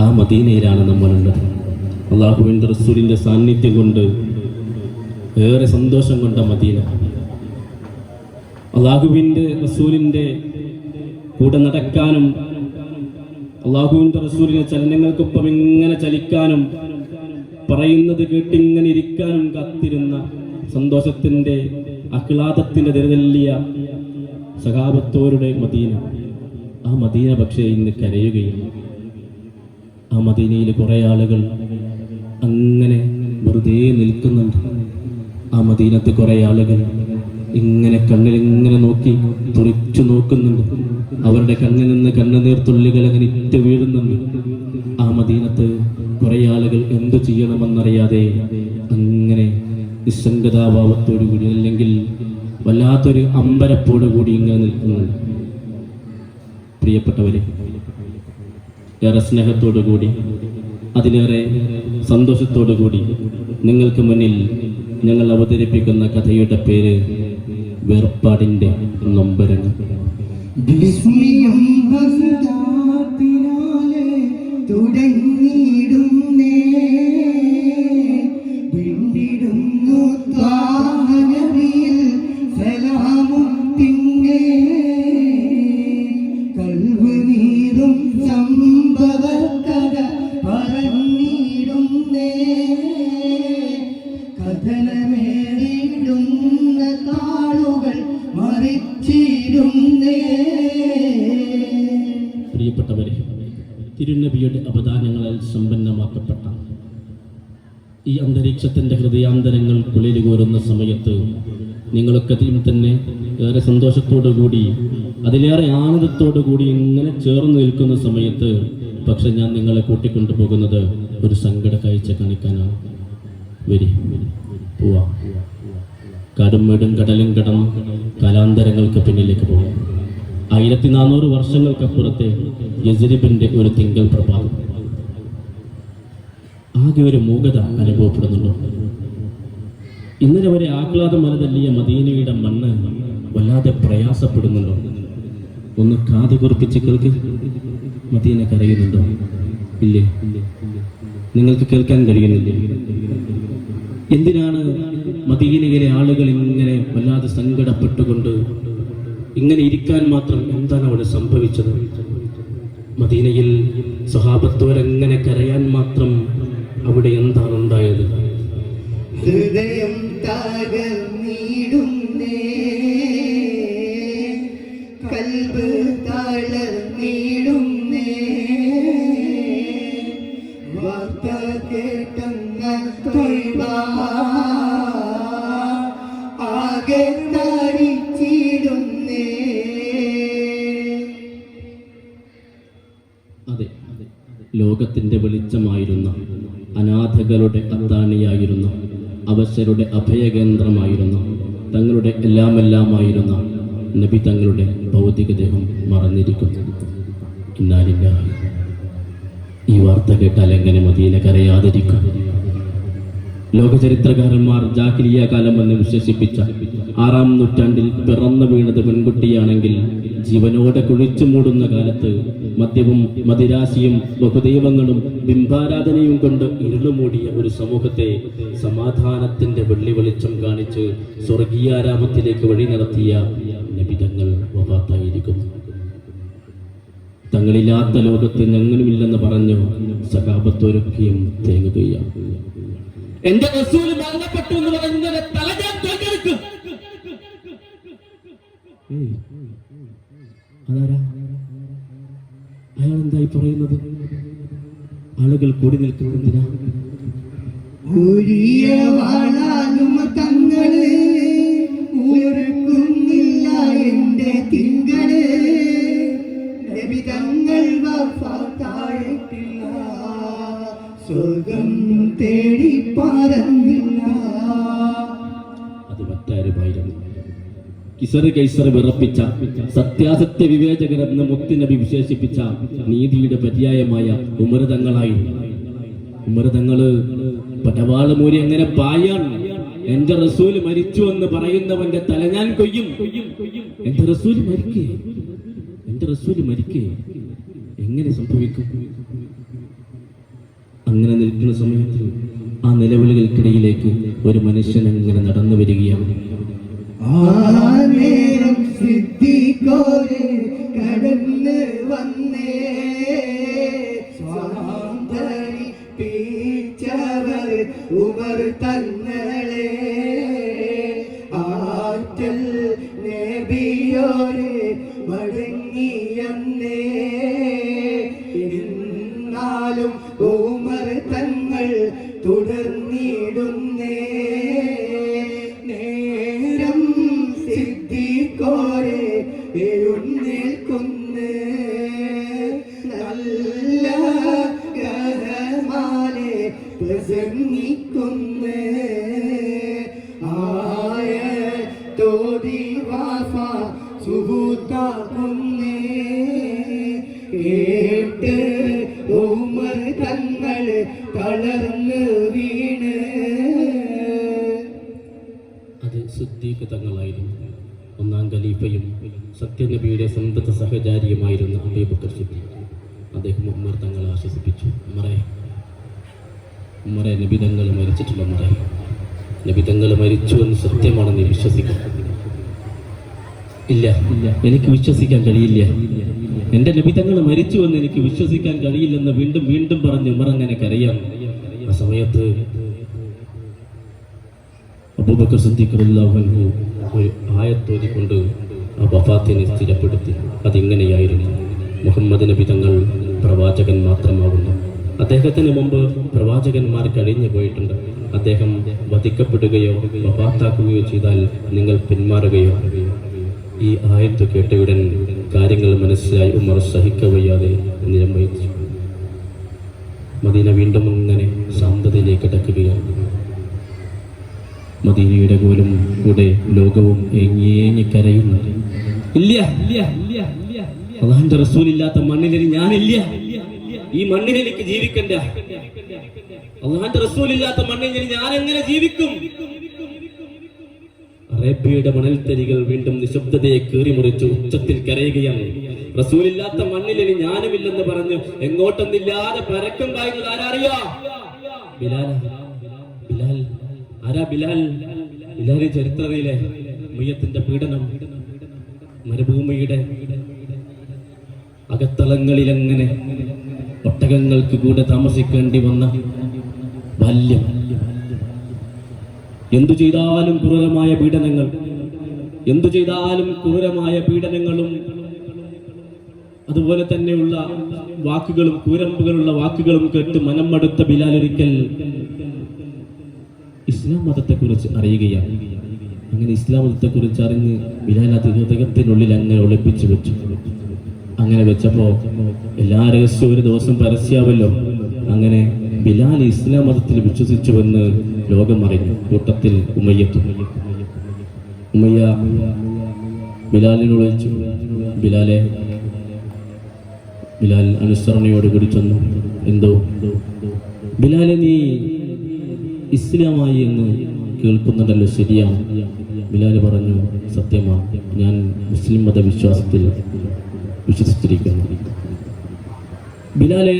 ആ മദീനയിലാണ് നമ്മളുള്ളത്. അള്ളാഹുവിന്റെ റസൂലിന്റെ സാന്നിധ്യം കൊണ്ട് ഏറെ സന്തോഷം കൊണ്ട മദീന. അള്ളാഹുവിന്റെ റസൂലിന്റെ കൂടെ നടക്കാനും അള്ളാഹുവിന്റെ റസൂലിന്റെ ചലനങ്ങൾക്കൊപ്പം ഇങ്ങനെ ചലിക്കാനും പറയുന്നത് കേട്ടിങ്ങനെ ഇരിക്കാനും കാത്തിരുന്ന സന്തോഷത്തിന്റെ അഹ്ലാദത്തിന്റെ തിരുതെല്ലിയ സഹാബത്തോരുടെ മദീന. ആ മദീന പക്ഷേ ഇന്ന് കരയുകയാണ് ആ മദീനയിൽ കുറേ ആളുകൾ അങ്ങനെ വെറുതെ നിൽക്കുന്നുണ്ട്. ആ മദീനത്ത് കുറേ ആളുകൾ ഇങ്ങനെ കണ്ണിൽ ഇങ്ങനെ നോക്കി തുറിച്ചു നോക്കുന്നുണ്ട്. അവരുടെ കണ്ണിൽ നിന്ന് കണ്ണുനീർ തുള്ളികൾ അങ്ങനെ ഇറ്റ് വീഴുന്നുണ്ട്. ആ മദീനത്ത് കുറേ ആളുകൾ എന്തു ചെയ്യണമെന്നറിയാതെ അങ്ങനെ നിസ്സംഗതാഭാവത്തോടു കൂടി അല്ലെങ്കിൽ വല്ലാത്തൊരു അമ്പരപ്പോടു കൂടി ഇങ്ങനെ നിൽക്കുന്നുണ്ട്. പ്രിയപ്പെട്ടവരെ ഏറെ സ്നേഹത്തോടു കൂടി അതിലേറെ സന്തോഷത്തോടു കൂടി നിങ്ങൾക്ക് മുന്നിൽ ഞങ്ങൾ അവതരിപ്പിക്കുന്ന കഥയുടെ പേര് വേർപാടിന്റെ നൊമ്പരങ്ങൾ തുടങ്ങിയിടുന്നേ ഈ അന്തരീക്ഷത്തിന്റെ ഹൃദയാന്തരങ്ങൾ കുളിരുകോരുന്ന സമയത്ത് നിങ്ങളൊക്കെ ഇതിൽ തന്നെ ഏറെ സന്തോഷത്തോടു കൂടി അതിലേറെ ആനന്ദത്തോടു കൂടി ഇങ്ങനെ ചേർന്ന് നിൽക്കുന്ന സമയത്ത് പക്ഷെ ഞാൻ നിങ്ങളെ കൂട്ടിക്കൊണ്ടു പോകുന്നത് ഒരു സങ്കട കാഴ്ച കാണിക്കാനാണ്. വരി പോവാ. കാടും വീടും കടലും കടന്ന് കലാന്തരങ്ങൾക്ക് പിന്നിലേക്ക് പോകാം ആയിരത്തി നാനൂറ് വർഷങ്ങൾക്കപ്പുറത്തെ യസരിബിന്റെ ഒരു തിങ്കൾ പ്രഭാതം. ആകെ ഒരു മൂകത അനുഭവപ്പെടുന്നുണ്ടോ ഇന്നലെ വരെ ആഹ്ലാദം മലതല്ലിയ മദീനയുടെ മണ്ണ് വല്ലാതെ പ്രയാസപ്പെടുന്നുണ്ടോ? ഒന്ന് കാത് കുറിപ്പിച്ച് കേൾക്ക്. മദീന കരയുന്നുണ്ടോ? ഇല്ലേ? നിങ്ങൾക്ക് കേൾക്കാൻ കഴിയുന്നില്ലേ? എന്തിനാണ് മദീനയിലെ ആളുകൾ ഇങ്ങനെ വല്ലാതെ സങ്കടപ്പെട്ടുകൊണ്ട് ഇങ്ങനെ ഇരിക്കാൻ മാത്രം എന്താണ് അവിടെ സംഭവിച്ചത്? മദീനയിൽ സ്വഹാബത്തോരെങ്ങനെ കരയാൻ മാത്രം അവിടെ എന്താണ് ഉണ്ടായത് ഹൃദയം തകർന്നിടുന്നേ കൽബ് തളർന്നിടുന്നേ വാർത്ത കേട്ടെന്ന തൊഴിവ ആകെ തടിച്ചിടുന്നേ അതെ ലോകത്തിന്റെ വെളിച്ചമായിരുന്ന അനാഥകളുടെ അത്താണിയായിരുന്ന. അവശരുടെ അഭയകേന്ദ്രമായിരുന്ന. തങ്ങളുടെ എല്ലാമെല്ലാമായിരുന്ന. നബി തങ്ങളുടെ ഭൗതികദേഹം മറന്നിരിക്കുന്നു. ഇന്നാലില്ല ഈ വാർത്ത കേട്ടാൽ എങ്ങനെ മദീന കരയാതിരിക്കും? ലോകചരിത്രകാരന്മാർ ജാഹിലിയ കാലം എന്ന് വിശേഷിപ്പിച്ച ആറാം നൂറ്റാണ്ടിൽ പിറന്നു വീണത് പെൺകുട്ടിയാണെങ്കിൽ ജീവനോടെ കുഴിച്ചു മൂടുന്ന കാലത്ത് മദ്യവും മദിരാശിയും ബഹുദൈവങ്ങളും ബിംബാരാധനയും കൊണ്ട് ഇരുളുമൂടിയ ഒരു സമൂഹത്തെ സമാധാനത്തിന്റെ വെള്ളി വെളിച്ചം കാണിച്ച് സ്വർഗീയാരാമത്തിലേക്ക് വഴി നടത്തിയ നബിതങ്ങൾ വഫാത്തായിരിക്കുന്നു. തങ്ങളില്ലാത്ത ലോകത്ത് ഞങ്ങളുമില്ലെന്ന് പറഞ്ഞു സഖാപത്തൊരുക്കിയും തേങ്ങുകയാണ് എന്റെ റസൂൽ മരണപ്പെട്ടു എന്ന് പറയുന്നതിന്റെ തല ഞാൻ തോക്കെടുക്കും അയാൾ എന്തായി പറയുന്നത്? ആളുകൾ കൂടി നിൽക്കുന്നതിനാണ് എന്റെ തങ്ങൾ തേടി മറ്റാരുമായിരുന്നു കിസർ കൈസർ വിറപ്പിച്ച സത്യാസത്യ വിവേചകരെന്ന് മുത്തിനബി വിശേഷിപ്പിച്ച നീതിയുടെ പര്യായമായ ഉമരതങ്ങളായിരുന്നു. ഉമരതങ്ങൾ പടവാൾ മൂരി എങ്ങനെ പായാൻ? എന്റെ റസൂൽ മരിച്ചു എന്ന് പറയുന്നവന്റെ തല ഞാൻ കൊയ്യും. എന്റെ റസൂൽ മരിക്കേ? എന്റെ റസൂൽ മരിക്കേ? എങ്ങനെ സംഭവിക്കും? അങ്ങനെ നിൽക്കുന്ന സമയത്ത് ആ നിലവിളികൾക്കിടയിലേക്ക് ഒരു മനുഷ്യൻ അങ്ങനെ നടന്നു വരികയാണ്. ഉമർ തങ്ങളെ പ്രസംഗിക്കുന്നേ ആയ തോതി വാഫ സുഹൂത്താക്കുന്നേ കേട്ട് ഉമർ തങ്ങൾ തളർന്ന് വീണ്. അത് സുദ്ദീഖ് തങ്ങളായിരുന്നു ഒന്നാം ഖലീഫയും സത്യനബിയുടെ സന്തത സഹചാരിയുമായിരുന്ന അബൂബക്കർ സിദ്ദീഖ്. അദ്ദേഹം ഉമ്മർ തങ്ങളെ ആശ്വസിപ്പിച്ചു. ഉമ്മറെ നബി മരിച്ചിട്ടുള്ള ഉമ്മറെ. നബി തങ്ങൾ മരിച്ചു എന്ന് സത്യമാണെന്ന് വിശ്വസിക്കണം. ഇല്ല. എനിക്ക് വിശ്വസിക്കാൻ കഴിയില്ല. എന്റെ നബി തങ്ങൾ മരിച്ചു എന്ന് എനിക്ക് വിശ്വസിക്കാൻ കഴിയില്ലെന്ന് വീണ്ടും വീണ്ടും പറഞ്ഞ് ഉമർ കരയാം. ആ സമയത്ത് അബൂബക്കർ സിദ്ദീഖ് റളിയല്ലാഹു അൻഹു ഒരു ആയത്തോതിക്കൊണ്ട് ആ വഫാത്തിനെ സ്ഥിരപ്പെടുത്തി. അതിങ്ങനെയായിരുന്നു. മുഹമ്മദ് നബി തങ്ങൾ പ്രവാചകൻ മാത്രമാകുന്നു. അദ്ദേഹത്തിന് മുമ്പ് പ്രവാചകന്മാർ കഴിഞ്ഞു പോയിട്ടുണ്ട്. അദ്ദേഹം വധിക്കപ്പെടുകയോ വഫാത്താക്കുകയോ ചെയ്താൽ നിങ്ങൾ പിന്മാറുകയോ. ഈ ആയത്ത് കേട്ടയുടൻ കാര്യങ്ങൾ മനസ്സിലായി ഉമർ സഹിക്കവയ്യാതെ നിരംഭിച്ചു മദീന വീണ്ടും അങ്ങനെ ശാന്തതയിലേക്ക് അടക്കുകയാണ് മദീനയുടെ പോലും കൂടെ ലോകവും എങ്ങേങ്ങി കരയുന്നു ഇല്ല ഇല്ല ഇല്ല ഇല്ല അതാണ്ട് റസൂലില്ലാത്ത മണ്ണിൽ ഞാനില്ല. ഈ മണ്ണിൽ എനിക്ക് ജീവിക്കണ്ട. അള്ളാഹിന്റെ റസൂലില്ലാത്ത മണ്ണിൽ ഞാൻ എങ്ങനെ ജീവിക്കും? അറേബ്യയുടെ മണൽത്തരികൾ വീണ്ടും നിശബ്ദതയെ കീറിമുറിച്ച് ഉച്ചത്തിൽ കരയുകയാണ്. റസൂലില്ലാത്ത മണ്ണിൽ ഇനി ഞാനുമില്ലെന്ന് പറഞ്ഞു എങ്ങോട്ടൊന്നില്ലാതെ പരക്കം കായുന്നത് ആരാറിയാ? ബിലാൽ ബിലാൽ. ആരാ ബിലാൽ? ബിലാലി ചരിത്രയിലെ മയ്യത്തിന്റെ പീഡനം. മരുഭൂമിയുടെ അകത്തളങ്ങളിൽ അങ്ങനെ ഒട്ടകങ്ങൾക്ക് കൂടെ താമസിക്കേണ്ടി വന്ന ബാല്യം. എന്തു ചെയ്താലും ക്രൂരമായ പീഡനങ്ങൾ എന്തു ചെയ്താലും ക്രൂരമായ പീഡനങ്ങളും അതുപോലെ തന്നെയുള്ള വാക്കുകളും കൂരമ്പുകളുള്ള വാക്കുകളും കേട്ട് മനം മടുത്ത ബിലാൽ ഒരിക്കൽ ഇസ്ലാം മതത്തെക്കുറിച്ച് അറിയുകയാണ്. അങ്ങനെ ഇസ്ലാം മതത്തെക്കുറിച്ച് അറിഞ്ഞ് ബിലാൽ അത് ഹൃദയത്തിനുള്ളിൽ അങ്ങനെ ഒളിപ്പിച്ചു വെച്ചു. അങ്ങനെ വെച്ചപ്പോ എല്ലാ രഹസ്യവും ഒരു ദിവസം പരസ്യാവല്ലോ. അങ്ങനെ ബിലാൽ ഇസ്ലാം മതത്തിൽ വിശ്വസിച്ചുവെന്ന് ലോകം അറിഞ്ഞു. കൂട്ടത്തിൽ ഉമ്മയ്യത്തു ഉമ്മയ്യ ബിലാലിനോട് ചോദിച്ചു ബിലാലെ ബിലാൽ അനുസരണയോടുകൂടി ചെന്നു. എന്തോ? ബിലാലെ നീ ഇസ്ലാമായി എന്ന് കേൾക്കുന്നുണ്ടല്ലോ ശരിയാണ്. ബിലാൽ പറഞ്ഞു സത്യമാണ് ഞാൻ മുസ്ലിം മതവിശ്വാസത്തിൽ വിശ്വസിച്ചിരിക്കുന്നു. ബിലാലെ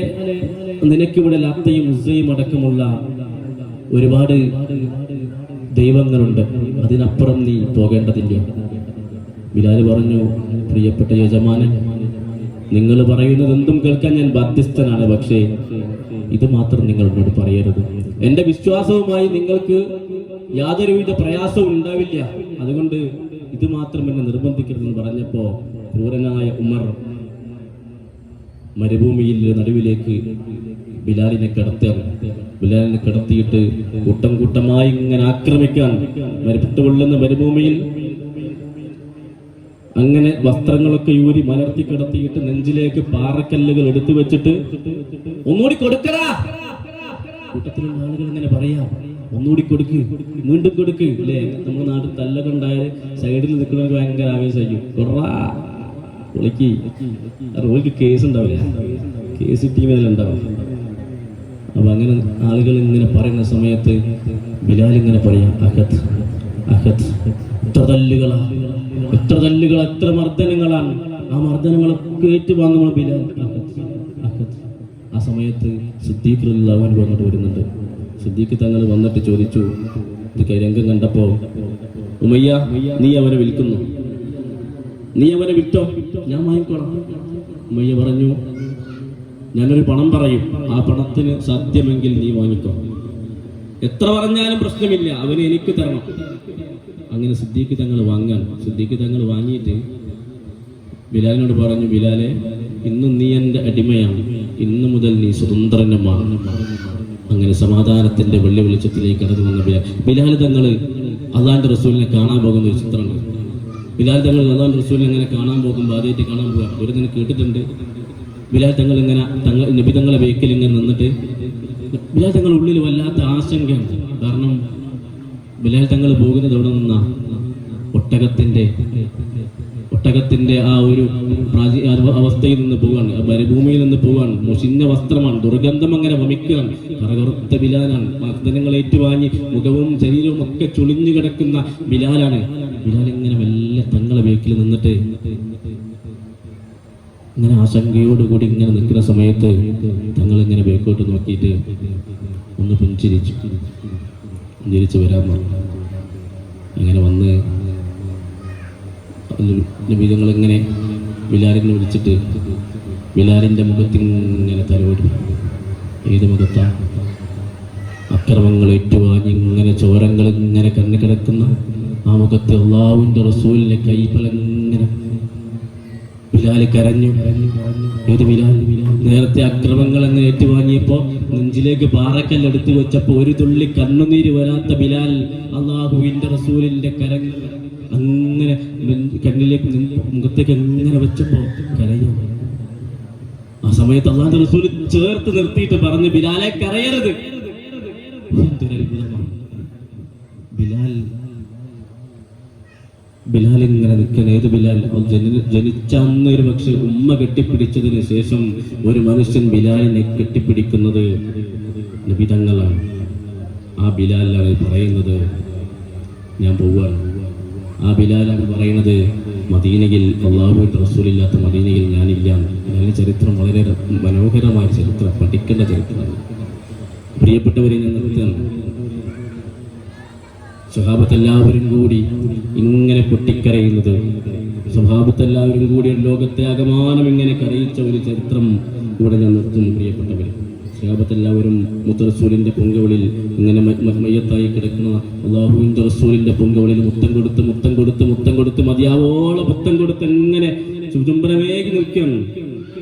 നിനക്കിവിടെ ലാത്തയും ഉസയും അടക്കമുള്ള ഒരുപാട് ദൈവങ്ങളുണ്ട്. അതിനപ്പുറം നീ പോകേണ്ടതില്ല. ബിലാൽ പറഞ്ഞു പ്രിയപ്പെട്ട യജമാനൻ നിങ്ങൾ പറയുന്നത് എന്തും കേൾക്കാൻ ഞാൻ ബാധ്യസ്ഥനാണ് പക്ഷേ ഇത് മാത്രം നിങ്ങൾ എന്നോട് പറയരുത്. എന്റെ വിശ്വാസവുമായി നിങ്ങൾക്ക് യാതൊരുവിധ പ്രയാസവും ഉണ്ടാവില്ല. അതുകൊണ്ട് ഇത് മാത്രം എന്നെ നിർബന്ധിക്കരുതെന്ന് പറഞ്ഞപ്പോൾ ക്രൂരനായ ഉമർ മരുഭൂമിയിൽ നടുവിലേക്ക് ബിലാലിനെ കിടത്തിയാണ് ബിലാലിനെ കിടത്തിയിട്ട് കൂട്ടം കൂട്ടമായി ഇങ്ങനെ ആക്രമിക്കാൻ മരുപുട്ടുകൊള്ളുന്ന മരുഭൂമിയിൽ അങ്ങനെ വസ്ത്രങ്ങളൊക്കെ യൂരി മലർത്തി കിടത്തിയിട്ട് നെഞ്ചിലേക്ക് പാറക്കല്ലുകൾ എടുത്തു വെച്ചിട്ട് ഒന്നുകൂടി കൊടുക്കടാ. കൂട്ടത്തിലുള്ള ആളുകൾ ഇങ്ങനെ പറയാം ഒന്നുകൂടി കൊടുക്ക് വീണ്ടും കൊടുക്ക് അല്ലേ നമ്മുടെ നാട്ടിൽ തല്ലൊക്കെ ഉണ്ടായാൽ സൈഡിൽ നിൽക്കുന്നവർക്ക് ഭയങ്കര ആവേശമായിരിക്കും. കേസ് ഉണ്ടാവില്ല. കേസ് ടീമിൽ ഉണ്ടാവും. അപ്പൊ അങ്ങനെ ആളുകൾ ഇങ്ങനെ പറയുന്ന സമയത്ത് ബിലാൽ ഇങ്ങനെ പറയാം അഹത്ത് അഹത്ത് എത്ര തല്ലുകളാ എത്ര തല്ലുകൾ എത്ര മർദ്ദനങ്ങളാണ്. ആ മർദ്ദനങ്ങളൊക്കെ ഏറ്റുവാങ്ങുമ്പോൾ ബിലാൽ അഹത്ത് ആ സമയത്ത് സിദ്ദീഖ് വന്നിട്ട് വരുന്നുണ്ട്. സിദ്ദീഖ് തങ്ങൾ വന്നിട്ട് ചോദിച്ചു രംഗം കണ്ടപ്പോ ഉമയ്യ നീ അവനെ വിൽക്കുന്നു. നീ അവനെ വിറ്റോ? ഞാൻ വാങ്ങിക്കോളാം. ഉമയ്യ പറഞ്ഞു ഞാനൊരു പണം പറയും. ആ പണത്തിന് സത്യമെങ്കിൽ നീ വാങ്ങിക്കോ. എത്ര പറഞ്ഞാലും പ്രശ്നമില്ല. അവന് എനിക്ക് തരണം. അങ്ങനെ സിദ്ദീഖ് തങ്ങൾ വാങ്ങാൻ സിദ്ദീഖ് തങ്ങൾ വാങ്ങിയിട്ട് ബിലാലിനോട് പറഞ്ഞു ബിലാലെ ഇന്ന് നീ എന്റെ അടിമയാണ്. ഇന്നു മുതൽ നീ സ്വതന്ത്രനുമാണ്. അങ്ങനെ സമാധാനത്തിന്റെ വെള്ളി വെളിച്ചത്തിലേക്ക് കടന്നു വന്ന ബിലാൽ. തങ്ങൾ അള്ളാന്റെ റസൂലിനെ കാണാൻ പോകുന്ന ഒരു ചിത്രമുണ്ട് ബിലാൽ തങ്ങൾ അള്ളാന്റെ റസൂലിനെ അങ്ങനെ കാണാൻ പോകുമ്പോൾ ആദ്യമായിട്ട് കാണാൻ പോകുക ഒരു ദിനം കേട്ടിട്ടുണ്ട്. ബിലാൽ തങ്ങൾ ഇങ്ങനെ തങ്ങൾ നബി ബേക്കിൽ ഇങ്ങനെ നിന്നിട്ട് ബിലാൽ തങ്ങൾ ഉള്ളിൽ വല്ലാത്ത ആശങ്കയുണ്ട് കാരണം ബിലാൽ തങ്ങൾ പോകുന്നത് എവിടെ നിന്നാ? ഒട്ടകത്തിന്റെ ഒട്ടകത്തിന്റെ ആ ഒരു അവസ്ഥയിൽ നിന്ന് പോവാണ് മരുഭൂമിയിൽ നിന്ന് പോവാണ് മുഷിഞ്ഞ വസ്ത്രമാണ്. ദുർഗന്ധം അങ്ങനെ വമിക്കുകയാണ്. കറകറുത്ത ബിലാലാണ്. മർദ്ദനങ്ങൾ ഏറ്റുവാങ്ങി മുഖവും ശരീരവും ഒക്കെ ചുളിഞ്ഞു കിടക്കുന്ന ബിലാലാണ്. ബിലാൽ ഇങ്ങനെ വല്ല തങ്ങളെ വീക്കിൽ നിന്നിട്ട് ഇങ്ങനെ ആശങ്കയോടുകൂടി ഇങ്ങനെ നിൽക്കുന്ന സമയത്ത് തങ്ങൾ ഇങ്ങനെ ബേക്കോട്ട് നോക്കിയിട്ട് ഒന്ന് പുഞ്ചിരിച്ചു. പുഞ്ചിരിച്ച് വരാൻ പറഞ്ഞു. അങ്ങനെ വന്ന് നബീതങ്ങൾ ഇങ്ങനെ ബിലാലിനെ വിളിച്ചിട്ട് ബിലാലിന്റെ മുഖത്തിങ്ങനെ തലോടി. ഏത് മുഖത്താ? അക്രമങ്ങൾ ഏറ്റുവാങ്ങി ഇങ്ങനെ ചോരങ്ങൾ ഇങ്ങനെ കണ്ണു കിടക്കുന്ന ആ മുഖത്ത് അള്ളാവിന്റെ റസൂലിന്റെ കൈപ്പലങ്ങനെ ബിലാൽ കരഞ്ഞു. ഏത് ബിലാൽ നേരത്തെ അക്രമങ്ങൾ അങ്ങ് ഏറ്റുവാങ്ങിയപ്പോൾ നെഞ്ചിലേക്ക് പാറക്കല്ല് വെച്ചപ്പോൾ വെച്ചപ്പോ ഒരു തുള്ളി കണ്ണുനീര് വരാത്ത ബിലാൽ അള്ളാഹുവിന്റെ റസൂലിന്റെ കരങ്ങൾ അങ്ങനെ കണ്ണിലേക്ക് മുഖത്തേക്ക് അങ്ങനെ വെച്ചപ്പോ കരയോ? ആ സമയത്ത് അള്ളാന്റെ റസൂൽ ചേർത്ത് നിർത്തിയിട്ട് പറഞ്ഞു ബിലാലെ കരയരുത്. ബിലാൽ ബിലാൽ ഇങ്ങനെ നിൽക്കാൻ ഏത് ബിലാൽ? ജനിച്ച അന്ന് ഒരു പക്ഷെ ഉമ്മ കെട്ടിപ്പിടിച്ചതിന് ശേഷം ഒരു മനുഷ്യൻ ബിലാലിനെ കെട്ടിപ്പിടിക്കുന്നത് നബിതങ്ങളാണ് ആ ബിലാലാണ് പറയുന്നത് ഞാൻ പോവുകയാണ്. ആ ബിലാൽ ബിലാലാണ് പറയുന്നത് മദീനയിൽ അള്ളാഹുവിന്റെ റസൂലില്ലാത്ത മദീനയിൽ ഞാനില്ല. അതിന്റെ ചരിത്രം വളരെ മനോഹരമായ ചരിത്രം പഠിക്കേണ്ട ചരിത്രമാണ്. പ്രിയപ്പെട്ടവരെ ഞാൻ നിർത്തുകയാണ്. സ്വഭാവത്തെല്ലാവരും കൂടി ഇങ്ങനെ പൊട്ടിക്കരയുന്നത് സ്വഭാവത്തെല്ലാവരും കൂടി ലോകത്തെ അകമാനം ഇങ്ങനെ കരയിച്ച ഒരു ചരിത്രം ഇവിടെ ഞാൻ നിർത്തുന്നു പ്രിയപ്പെട്ടവർ സ്വഭാവത്തെല്ലാവരും മുത്തറസൂലിന്റെ പൊങ്കവളിൽ ഇങ്ങനെ മ- മ- മയ്യത്തായി കിടക്കുന്ന അള്ളാഹുവിന്റെ റസൂലിന്റെ പൊങ്കവളിൽ മുത്തം കൊടുത്ത് മുത്തം കൊടുത്ത് മുത്തം കൊടുത്ത് മതിയാവോളം മുത്തം കൊടുത്ത് എങ്ങനെ ചുചുംബനമേകി നിൽക്കുകയാണ്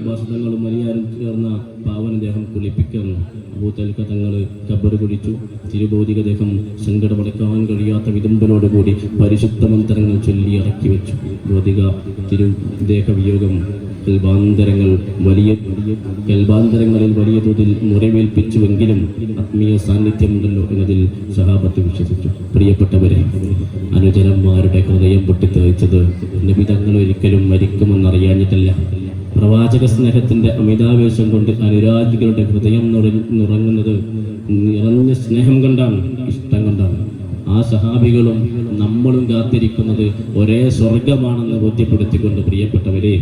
ഭാഷണങ്ങളും മര്യാദ ചേർന്ന പാവന ദേഹം കുളിപ്പിക്കുന്നു അബൂത്തൽക്ക തങ്ങൾ കബറ് കുടിച്ചു തിരുബോധിക ദേഹം സങ്കടമടക്കാൻ കഴിയാത്ത വിതുമ്പലോടുകൂടി പരിശുദ്ധ മന്ത്രങ്ങൾ ചൊല്ലി ഇറക്കി വെച്ചു. ഭൗതിക തിരു ദേഹവിയോഗം കൽബാന്തരങ്ങൾ വലിയ കൽബാന്തരങ്ങളിൽ വലിയ തോതിൽ മുറിവേൽപ്പിച്ചുവെങ്കിലും ആത്മീയ സാന്നിധ്യമുണ്ടല്ലോ എന്നതിൽ സഹാബത്ത് വിശ്വസിച്ചു. പ്രിയപ്പെട്ടവരെ അനുജനന്മാരുടെ ഹൃദയം പൊട്ടിത്തെറിച്ചത് നബിതങ്ങൾ ഒരിക്കലും മരിക്കുമെന്നറിയാഞ്ഞിട്ടല്ല. പ്രവാചക സ്നേഹത്തിന്റെ അമിതാവേശം കൊണ്ട് അനുരാഗികളുടെ ഹൃദയം നിറ- നിറങ്ങുന്നത് നിറഞ്ഞ സ്നേഹം കണ്ടാണ് ഇഷ്ടം കൊണ്ടാണ്. ആ സഹാബികളും നമ്മളും കാത്തിരിക്കുന്നത് ഒരേ സ്വർഗമാണെന്ന് ബോധ്യപ്പെടുത്തിക്കൊണ്ട് പ്രിയപ്പെട്ടവരെ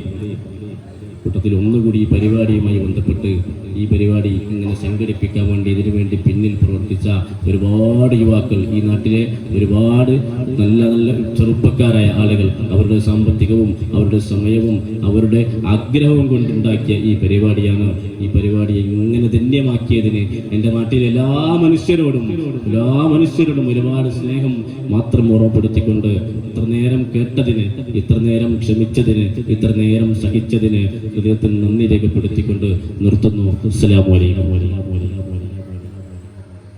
കൂട്ടത്തിൽ ഒന്നുകൂടി പരിപാടിയുമായി ബന്ധപ്പെട്ട് ഈ പരിപാടി ഇങ്ങനെ സംഘടിപ്പിക്കാൻ വേണ്ടി ഇതിനു വേണ്ടി പിന്നിൽ പ്രവർത്തിച്ച ഒരുപാട് യുവാക്കൾ ഈ നാട്ടിലെ ഒരുപാട് നല്ല നല്ല ചെറുപ്പക്കാരായ ആളുകൾ അവരുടെ സാമ്പത്തികവും അവരുടെ സമയവും അവരുടെ ആഗ്രഹവും കൊണ്ടുണ്ടാക്കിയ ഈ പരിപാടിയാണ്. ഈ പരിപാടി ഇങ്ങനെ ധന്യമാക്കിയതിന് എന്റെ നാട്ടിലെ എല്ലാ മനുഷ്യരോടും എല്ലാ മനുഷ്യരോടും ഒരുപാട് സ്നേഹം മാത്രം ഓർമ്മപ്പെടുത്തിക്കൊണ്ട് ഇത്ര നേരം കേട്ടതിന് ഇത്ര നേരം ക്ഷമിച്ചതിന് ഇത്ര നേരം സഹിച്ചതിന് ഹൃദയത്തിൽ നന്ദി രേഖപ്പെടുത്തിക്കൊണ്ട് നിർത്തുന്നു. السلام 五